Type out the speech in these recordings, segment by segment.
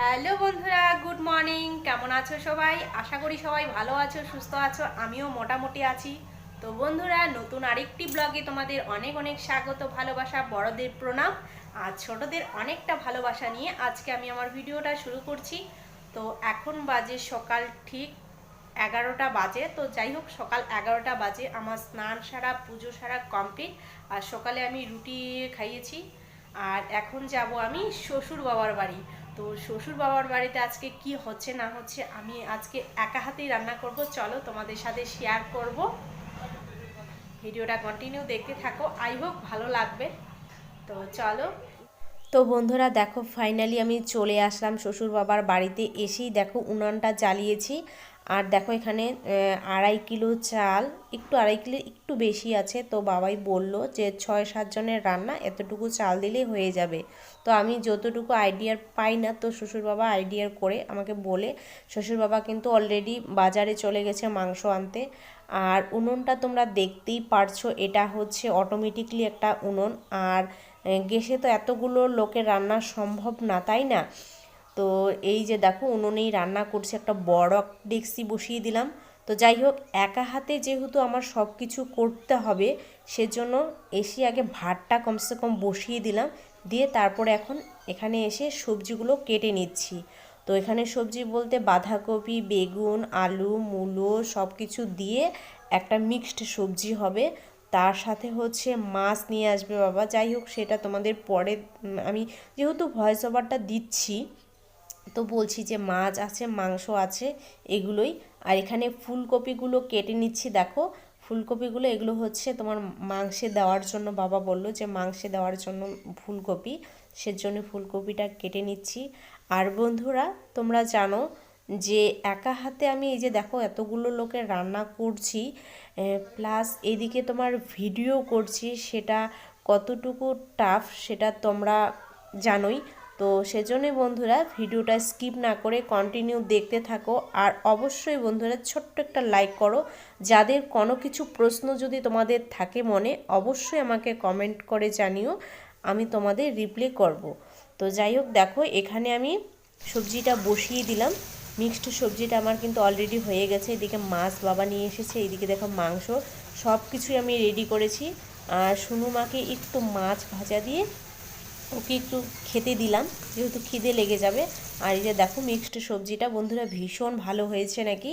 Hello বন্ধুরা, good morning. কেমন আছো সবাই? আশা করি সবাই ভালো আছো, সুস্থ আছো, আমিও মোটামুটি আছি। তো বন্ধুরা, নতুন আরেকটি ব্লগে তোমাদের অনেক অনেক স্বাগত, ভালোবাসা, বড়দের প্রণাম আর ছোটদের অনেকটা ভালোবাসা নিয়ে আজকে আমি আমার ভিডিওটা শুরু করছি। তো এখন বাজে সকাল ঠিক এগারোটা বাজে। তো যাই হোক, সকাল এগারোটা বাজে। আমার স্নান সারা, পুজো সারা কমপ্লিট আর সকালে আমি রুটি খাইয়েছি। আর এখন যাব আমি শ্বশুর বাবার বাড়ি। তো শ্বশুর বাবার বাড়িতে আজকে কি হচ্ছে না হচ্ছে আমি আজকে একা হাতেই রান্না করব। চলো তোমাদের সাথে শেয়ার করব। ভিডিওটা কন্টিনিউ দেখতে থাকো। আই হোক ভালো লাগবে। তো চলো। তো বন্ধুরা দেখো ফাইনালি আমি চলে আসলাম শ্বশুর বাবার বাড়িতে। এসেই দেখো উনানটা জ্বালিয়েছি। আর দেখো এখানে আড়াই কিলো চাল, একটু আড়াই কিলো, একটু বেশি আছে। তো বাবাই বলল যে ছয় সাতজনের রান্না, এতটুকু চাল দিলেই হয়ে যাবে। তো আমি যতটুকু আইডিয়ার পাই না, তো শ্বশুর বাবা আইডিয়ার করে আমাকে বলে শ্বশুর বাবা কিন্তু অলরেডি বাজারে চলে গেছে মাংস আনতে। আর উনুনটা তোমরা দেখতেই পারছ, এটা হচ্ছে অটোমেটিকলি একটা উনুন। আর গ্যাসে তো এতগুলো লোকের রান্না সম্ভব না, তাই না? তো এই যে দেখো উনুনেই রান্না করছে, একটা বড় ডেক্সি বসিয়ে দিলাম। তো যাই হোক, একা হাতে যেহেতু আমার সব কিছু করতে হবে, সেজন্য এসে আগে ভাতটা কমসে কম বসিয়ে দিলাম। দিয়ে তারপরে এখন এখানে এসে সবজিগুলো কেটে নিচ্ছি। তো এখানে সবজি বলতে বাঁধাকপি, বেগুন, আলু, মূলো সব কিছু দিয়ে একটা মিক্সড সবজি হবে। তার সাথে হচ্ছে মাছ নিয়ে আসবে বাবা। যাই হোক, সেটা তোমাদের পরে আমি যেহেতু ভয়েস ওভারটা দিচ্ছি তো বলছি যে মাছ আছে, মাংস আছে, এগুলোই। আর এখানে ফুলকপিগুলো কেটে নিচ্ছি, দেখো। ফুলকপিগুলো, এগুলো হচ্ছে তোমার মাংসে দেওয়ার জন্য বাবা বলল যে মাংসে দেওয়ার জন্য ফুলকপি। সেজন্য ফুলকপিটা কেটে নিচ্ছি। আর বন্ধুরা, তোমরা জানো যে একা হাতে আমি এই যে দেখো এতগুলো লোকের রান্না করছি প্লাস এদিকে তোমার ভিডিও করছি, সেটা কতটুকু টাফ সেটা তোমরা জানোই। তো সেজন্যই বন্ধুরা ভিডিওটা স্কিপ না করে কন্টিনিউ দেখতে থাকো আর অবশ্যই বন্ধুরা ছোট্ট একটা লাইক করো। যাদের কোনো কিছু প্রশ্ন যদি তোমাদের থাকে মনে, অবশ্যই আমাকে কমেন্ট করে জানিও, আমি তোমাদের রিপ্লাই করব। তো যাই হোক, দেখো এখানে আমি সবজিটা বসিয়ে দিলাম। মিক্সড সবজিটা আমার কিন্তু অলরেডি হয়ে গেছে। এদিকে মাছ বাবা নিয়ে এসেছে, এদিকে দেখো মাংস সব কিছুই আমি রেডি করেছি। আর সুনু মাকে একটু মাছ ভাজা দিয়ে ওকে একটু খেতে দিলাম, যেহেতু খিদে লেগে যাবে। আর এই যে দেখো মিক্সড সবজিটা, বন্ধুরা ভীষণ ভালো হয়েছে নাকি?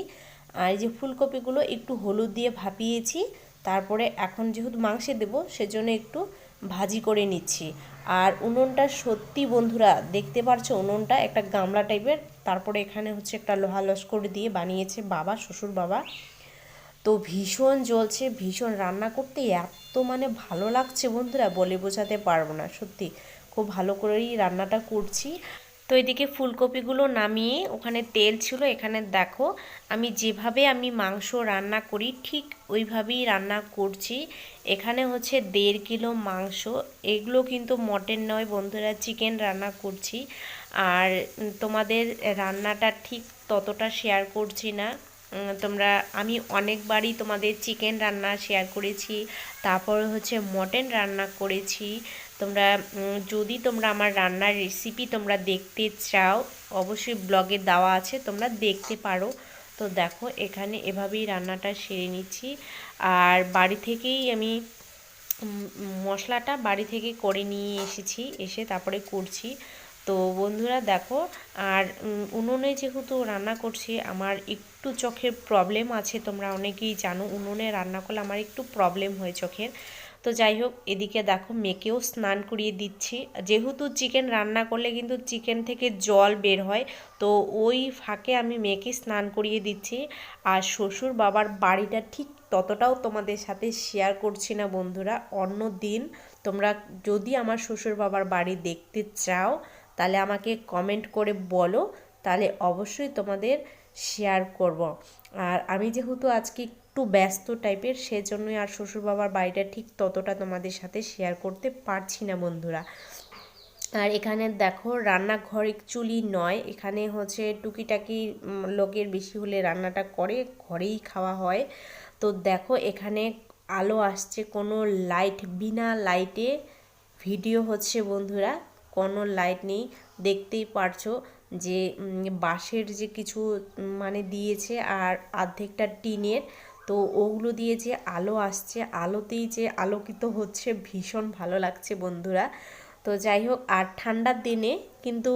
আর এই যে ফুলকপিগুলো একটু হলুদ দিয়ে ভাপিয়েছি, তারপরে এখন যেহেতু মাংসে দেবো, সেজন্য একটু ভাজি করে নিচ্ছি। আর উনুনটা সত্যি বন্ধুরা, দেখতে পারছ উনুনটা একটা গামলা টাইপের, তারপরে এখানে হচ্ছে একটা লোহা লস্কর দিয়ে বানিয়েছে বাবা, শ্বশুর বাবা। তো ভীষণ জ্বলছে, ভীষণ রান্না করতে এত মানে ভালো লাগছে বন্ধুরা, বলে বোঝাতে পারব না, সত্যি। খুব ভালো করেই রান্নাটা করছি। তো এদিকে ফুলকপিগুলো নামিয়ে ওখানে তেল ছিল, এখানে দেখো আমি যেভাবে আমি মাংস রান্না করি ঠিক ওইভাবেই রান্না করছি। এখানে হচ্ছে দেড় কিলো মাংস, এগুলো কিন্তু মটন নয় বন্ধুরা, চিকেন রান্না করছি। আর তোমাদের রান্নাটা ঠিক ততটা শেয়ার করছি না। তোমরা, আমি অনেকবারই তোমাদের চিকেন রান্না শেয়ার করেছি, তারপরে হচ্ছে মটন রান্না করেছি। তোমরা যদি তোমরা আমার রান্নার রেসিপি তোমরা দেখতে চাও, অবশ্যই ব্লগে দেওয়া আছে, তোমরা দেখতে পারো। তো দেখো, এখানে এভাবেই রান্নাটা সেরে নিচ্ছি। আর বাড়ি থেকেই আমি মশলাটা বাড়ি থেকে করে নিয়ে এসেছি, এসে তারপরে করছি। তো বন্ধুরা দেখো, আর উনুনে যেহেতু রান্না করছি, আমার একটু চোখের প্রবলেম আছে, তোমরা অনেকেই জানো, উনুনে রান্না করলে আমার একটু প্রবলেম হয় চোখের। তো যাই হোক, এদিকে দেখো মেয়েকেও স্নান করিয়ে দিচ্ছি। যেহেতু চিকেন রান্না করলে কিন্তু চিকেন থেকে জল বের হয়, তো ওই ফাঁকে আমি মেয়েকে স্নান করিয়ে দিচ্ছি। আর শ্বশুর বাবার বাড়িটা ঠিক ততটাও তোমাদের সাথে শেয়ার করছি না বন্ধুরা। অন্য দিন তোমরা যদি আমার শ্বশুর বাবার বাড়ি দেখতে চাও, তাহলে আমাকে কমেন্ট করে বলো, তাহলে অবশ্যই তোমাদের শেয়ার করব। আর আমি যেহেতু আজকে একটু ব্যস্ত টাইপের সেজন্যই আর শ্বশুর বাবার বাড়িটা ঠিক ততটা তোমাদের সাথে শেয়ার করতে পারছি না বন্ধুরা। আর এখানে দেখো, রান্নাঘর চুলি নয়, এখানে হচ্ছে টুকিটাকি লোকের বেশি হলে রান্নাটা করে, ঘরেই খাওয়া হয়। তো দেখো, এখানে আলো আসছে, কোনো লাইট বিনা লাইটে ভিডিও হচ্ছে বন্ধুরা, কোনো লাইট নেই। দেখতেই পারছ যে বাঁশের যে কিছু মানে দিয়েছে আর অর্ধেকটা টিনের তো ওগুলো দিয়ে যে আলো আসছে, আলোতেই যে আলোকিত হচ্ছে ভীষণ ভালো লাগছে বন্ধুরা। তো যাই হোক, আর ঠান্ডার দিনে কিন্তু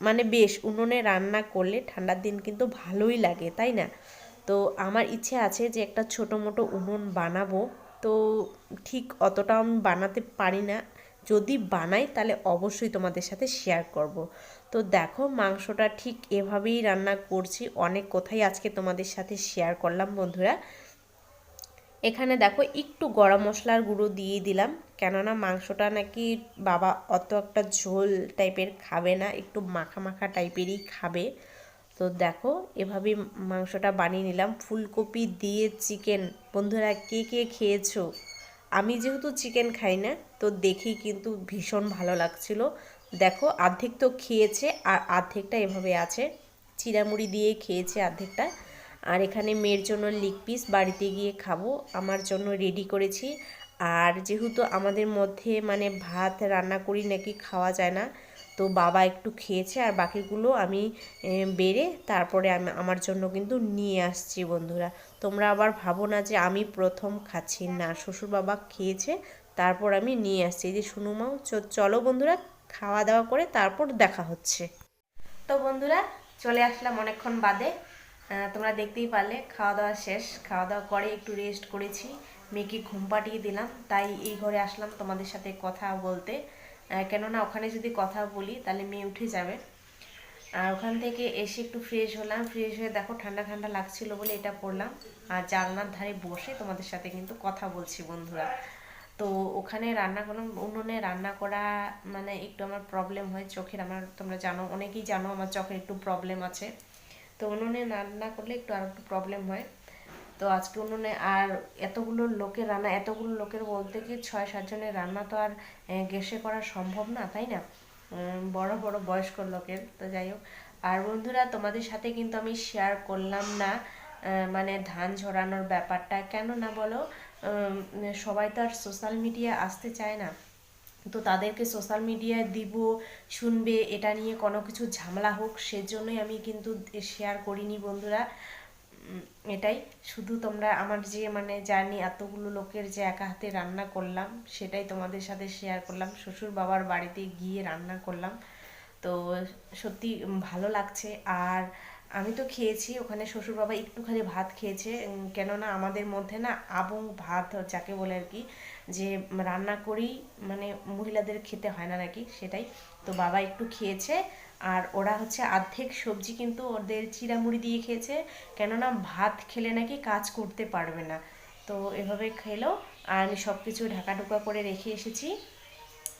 মানে বেশ উনুনে রান্না করলে ঠান্ডার দিন কিন্তু ভালোই লাগে, তাই না? তো আমার ইচ্ছে আছে যে একটা ছোটো মোটো উনুন বানাবো। তো ঠিক অতটা আমি বানাতে পারি না। যদি বানাই তাহলে অবশ্যই তোমাদের সাথে শেয়ার করব। তো দেখো মাংসটা ঠিক এভাবেই রান্না করছি। অনেক কোথায় আজকে তোমাদের সাথে শেয়ার করলাম বন্ধুরা। এখানে দেখো একটু গরম মশলার গুঁড়ো দিয়ে দিলাম। কেননা মাংসটা নাকি বাবা অত একটা ঝোল টাইপের খাবে না, একটু মাখা মাখা টাইপেরই খাবে। তো দেখো এভাবে মাংসটা বানিয়ে নিলাম। ফুলকপি দিয়ে চিকেন। বন্ধুরা, কে কে খেয়েছো? আমি যেহেতু চিকেন খাই না, তো দেখেই কিন্তু ভীষণ ভালো লাগছিল। দেখো অর্ধেক তো খেয়েছে, আর অর্ধেকটা এভাবে আছে। চিড়ামুড়ি দিয়ে খেয়েছে অর্ধেকটা। আর এখানে মেয়ের জন্য লিগ পিস বাড়িতে গিয়ে খাব। আমার জন্য রেডি করেছি। আর যেহেতু আমাদের মধ্যে মানে ভাত রান্না করি নাকি খাওয়া যায় না, তো বাবা একটু খেয়েছে আর বাকিগুলো আমি বেড়ে তারপরে আমি আমার জন্য কিন্তু নিয়ে আসছি বন্ধুরা। তোমরা আবার ভাবো না যে আমি প্রথম খাচ্ছি। না, শ্বশুর বাবা খেয়েছে, তারপর আমি নিয়ে আসছি। যে শুনুমাও চ- চলো বন্ধুরা, খাওয়া দাওয়া করে তারপর দেখা হচ্ছে। তো বন্ধুরা, চলে আসলাম অনেকক্ষণ বাদে। তোমরা দেখতেই পারলে খাওয়া দাওয়া শেষ। খাওয়া দাওয়া করে একটু রেস্ট করেছি। মেয়েকে ঘুম পাঠিয়ে দিলাম, তাই এই ঘরে আসলাম তোমাদের সাথে কথা বলতে। কেননা ওখানে যদি কথা বলি, তাহলে মেয়ে উঠে যাবে। আর ওখান থেকে এসে একটু ফ্রেশ হলাম। ফ্রেশ হয়ে দেখো, ঠান্ডা ঠান্ডা লাগছিল বলে এটা পরলাম। আর জানলার ধারে বসে তোমাদের সাথে কিন্তু কথা বলছি বন্ধুরা। তো ওখানে রান্না করলাম উনুনে রান্না করা মানে একটু আমার প্রবলেম হয়। চোখের, আমার তোমরা জানো, অনেকেই জানো আমার চোখের একটু প্রবলেম আছে। তো উনুনে রান্না করলে একটু আর একটু প্রবলেম হয়। তো আজকে উনুনে আর এতগুলো লোকের রান্না, এতগুলো লোকের বলতে কি ছয় সাতজনের রান্না তো আর গ্যাসে করা সম্ভব না, তাই না? বড় বড় বয়স্ক লোকের, তো যাই হোক। আর বন্ধুরা, তোমাদের সাথে কিন্তু আমি শেয়ার করলাম না মানে ধান ঝরানোর ব্যাপারটা। কেন না বলো সবাই তো আর সোশ্যাল মিডিয়া আসতে চায় না। তো তাদেরকে সোশ্যাল মিডিয়ায় দিব, শুনবে, এটা নিয়ে কোনো কিছু ঝামেলা হোক, সেজন্যই আমি কিন্তু শেয়ার করিনি বন্ধুরা। এটাই। শুধু তোমরা আমার যে মানে জানি এতগুলো লোকের যে একা হাতে রান্না করলাম, সেটাই তোমাদের সাথে শেয়ার করলাম। শ্বশুর বাবার বাড়িতে গিয়ে রান্না করলাম। তো সত্যি ভালো লাগছে। আর আমি তো খেয়েছি, ওখানে শ্বশুর বাবা একটুখানি ভাত খেয়েছে। কেননা আমাদের মধ্যে না আবং ভাত, যাকে বলে আর কি যে রান্না করি মানে মহিলাদের খেতে হয় না নাকি সেটাই। তো বাবা একটু খেয়েছে আর ওরা হচ্ছে অর্ধেক সবজি কিন্তু ওদের চিড়ামুড়ি দিয়ে খেয়েছে। কেননা ভাত খেলে নাকি কাজ করতে পারবে না। তো এভাবে খেলো আর আমি সব কিছু ঢাকা ঢুকা করে রেখে এসেছি।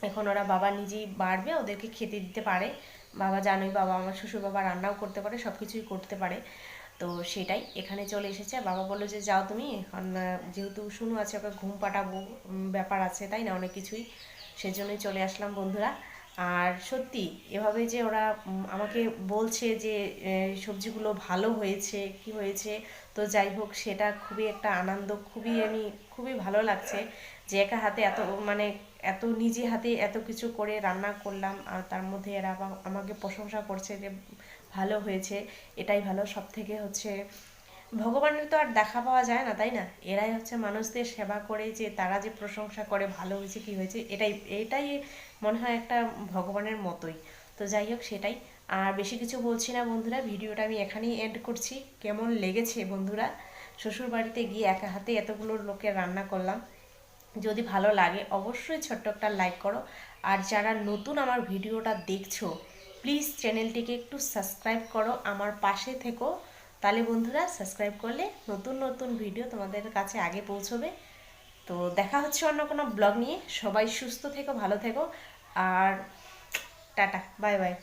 এখন ওরা বাবা নিজেই বাড়বে, ওদেরকে খেতে দিতে পারে। বাবা জানোই বাবা আমার শ্বশুর বাবা রান্নাও করতে পারে সব কিছুই করতে পারে। তো সেটাই, এখানে চলে এসেছে। বাবা বলল যে, যাও তুমি এখন যেহেতু শুনু আছে ওকে ঘুম পাঠাবো ব্যাপার আছে, তাই না, অনেক কিছুই? সেজন্যই চলে আসলাম বন্ধুরা। আর সত্যি, এভাবে যে ওরা আমাকে বলছে যে সবজিগুলো ভালো হয়েছে, কি হয়েছে, তো যাই হোক, সেটা খুবই একটা আনন্দ, খুবই আমি, খুবই ভালো লাগছে যে একা হাতে এত মানে এত নিজে হাতে এত কিছু করে রান্না করলাম, আর তার মধ্যে এরা আমাকে প্রশংসা করছে যে ভালো হয়েছে, এটাই ভালো। সব থেকে হচ্ছে, ভগবানের তো আর দেখা পাওয়া যায় না, তাই না? এরাই হচ্ছে মানুষদের সেবা করে যে তারা যে প্রশংসা করে ভালো হয়েছে, কি হয়েছে, এটাই এটাই মনে হয় একটা ভগবানের মতোই। তো যাই হোক, সেটাই। আর বেশি কিছু বলছি না বন্ধুরা, ভিডিওটা আমি এখানেই এন্ড করছি। কেমন লেগেছে বন্ধুরা? শ্বশুর বাড়িতে গিয়ে একা হাতে এতগুলো লোকের রান্না করলাম। যদি ভালো লাগে, অবশ্যই ছোট্ট একটা লাইক করো। আর যারা নতুন আমার ভিডিওটা দেখছ প্লিজ চ্যানেলটিকে একটু সাবস্ক্রাইব করো আমার পাশে থেকো। তাহলে বন্ধুরা, সাবস্ক্রাইব করলে নতুন নতুন ভিডিও তোমাদের কাছে আগে পৌঁছবে। তো দেখা হচ্ছে অন্য কোনো ব্লগ নিয়ে। সবাই সুস্থ থেকো, ভালো থেকো। আর টাটা, বাই বাই।